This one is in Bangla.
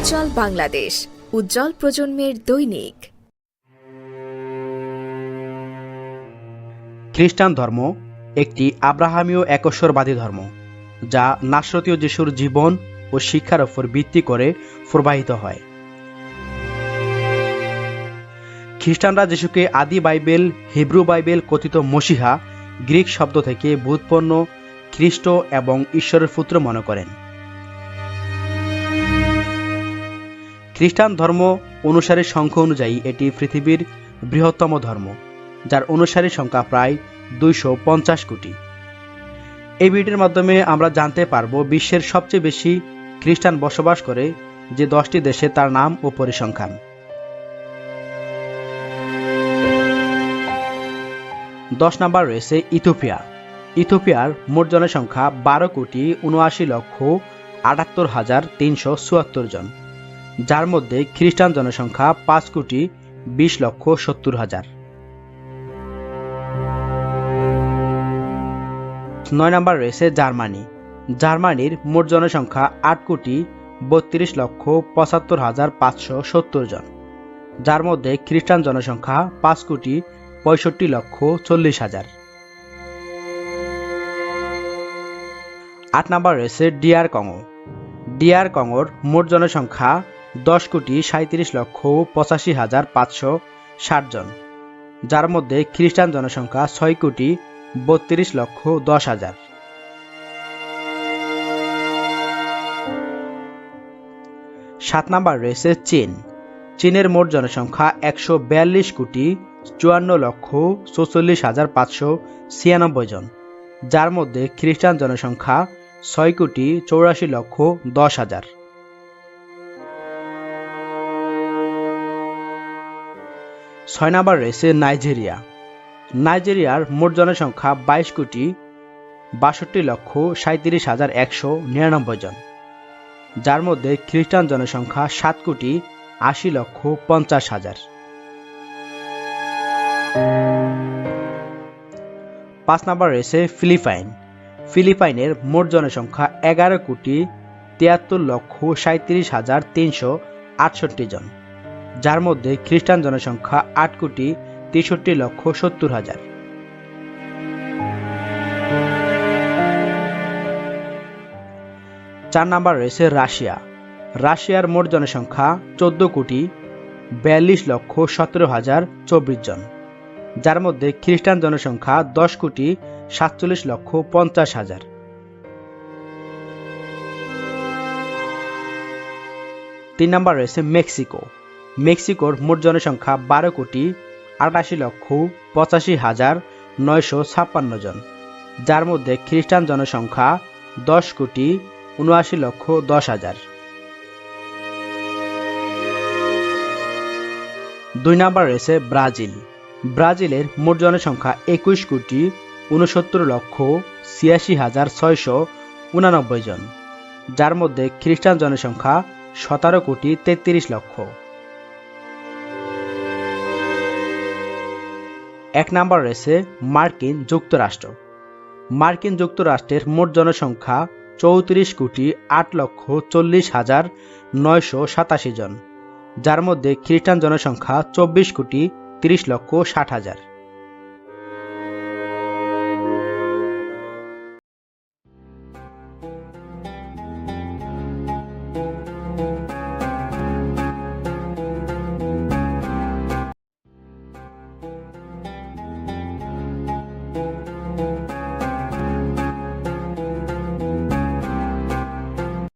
উজ্জ্বল বাংলাদেশ, উজ্জ্বল প্রজন্মের দৈনিক। খ্রিস্টান ধর্ম একটি আব্রাহামীয় একশ্বরবাদী ধর্ম, যা নাসরতীয় যিশুর জীবন ও শিক্ষার উপর ভিত্তি করে প্রবাহিত হয়। খ্রিস্টানরা যিশুকে আদি বাইবেল, হিব্রু বাইবেল কথিত মসিহা, গ্রিক শব্দ থেকে বুৎপন্ন খ্রিস্ট এবং ঈশ্বরের পুত্র মনে করেন। খ্রিস্টান ধর্ম অনুসারী সংখ্যা অনুযায়ী এটি পৃথিবীর বৃহত্তম ধর্ম, যার অনুসারী সংখ্যা প্রায় দুইশো পঞ্চাশ কোটি। এই ভিডিওর মাধ্যমে আমরা জানতে পারব বিশ্বের সবচেয়ে বেশি খ্রিস্টান বসবাস করে যে দশটি দেশে তার নাম ও পরিসংখ্যান। দশ নম্বর রয়েছে ইথোপিয়া ইথোপিয়ার মোট জনসংখ্যা বারো কোটি উনআশি লক্ষ আটাত্তর হাজার তিনশো চুয়াত্তর জন। যার মধ্যে খ্রিস্টান জনসংখ্যা পাঁচ কোটি বিশ লক্ষ সত্তর হাজার। নয় নম্বর রয়েছে জার্মানি। জার্মানির মোট জনসংখ্যা আট কোটি বত্রিশ লক্ষ পঁচাত্তর হাজার পাঁচশো সত্তর জন। যার মধ্যে খ্রিস্টান জনসংখ্যা পাঁচ কোটি পঁয়ষট্টি লক্ষ চল্লিশ হাজার। আট নম্বর রয়েছে ডিয়ার কঙ্গো। ডিয়ার কঙ্গোর মোট জনসংখ্যা দশ কোটি সাঁত্রিশ লক্ষ পঁচাশি হাজার পাঁচশো ষাট জন, যার মধ্যে খ্রিস্টান জনসংখ্যা ছয় কোটি বত্রিশ লক্ষ দশ হাজার। সাত নাম্বার রয়েছে চীন। চীনের মোট জনসংখ্যা একশো বিয়াল্লিশ কোটি চুয়ান্ন লক্ষ চৌচল্লিশ হাজার পাঁচশো ছিয়ানব্বই জন, যার মধ্যে খ্রিস্টান জনসংখ্যা ছয় কোটি চৌরাশি লক্ষ দশ হাজার। ছয় নাম্বার রয়েছে নাইজেরিয়া। নাইজেরিয়ার মোট জনসংখ্যা বাইশ কোটি বাষট্টি লক্ষ সাঁত্রিশ হাজার একশো নিরানব্বই জন। যার মধ্যে খ্রিস্টান জনসংখ্যা সাত কোটি আশি লক্ষ পঞ্চাশ হাজার। পাঁচ নাম্বার রয়েছে ফিলিপাইন। ফিলিপাইনের মোট জনসংখ্যা এগারো কোটি তিয়াত্তর লক্ষ সাঁত্রিশ হাজার তিনশো আটষট্টি জন। যার মধ্যে খ্রিস্টান জনসংখ্যা আট কোটি তেষট্টি লক্ষ সত্তর হাজার। চার নাম্বার রয়েছে রাশিয়া। রাশিয়ার মোট জনসংখ্যা চোদ্দ কোটি বিয়াল্লিশ লক্ষ সতেরো হাজার চব্বিশ জন, যার মধ্যে খ্রিস্টান জনসংখ্যা দশ কোটি সাতচল্লিশ লক্ষ পঞ্চাশ হাজার। তিন নাম্বার রয়েছে মেক্সিকো। মেক্সিকোর মোট জনসংখ্যা বারো কোটি আটাশি লক্ষ পঁচাশি হাজার নয়শো ছাপ্পান্ন জন, যার মধ্যে খ্রিস্টান জনসংখ্যা দশ কোটি উনআশি লক্ষ দশ হাজার। দুই নাম্বার রয়েছে ব্রাজিল। ব্রাজিলের মোট জনসংখ্যা একুশ কোটি উনসত্তর লক্ষ ছিয়াশি হাজার ছয়শো উনানব্বই জন, যার মধ্যে খ্রিস্টান জনসংখ্যা সতেরো কোটি তেত্রিশ লক্ষ। এক নাম্বার রয়েছে মার্কিন যুক্তরাষ্ট্র। মার্কিন যুক্তরাষ্ট্রের মোট জনসংখ্যা চৌত্রিশ কোটি আট লক্ষ চল্লিশ হাজার নয়শো সাতাশি জন, যার মধ্যে খ্রিস্টান জনসংখ্যা চব্বিশ কোটি তিরিশ লক্ষ ষাট হাজার।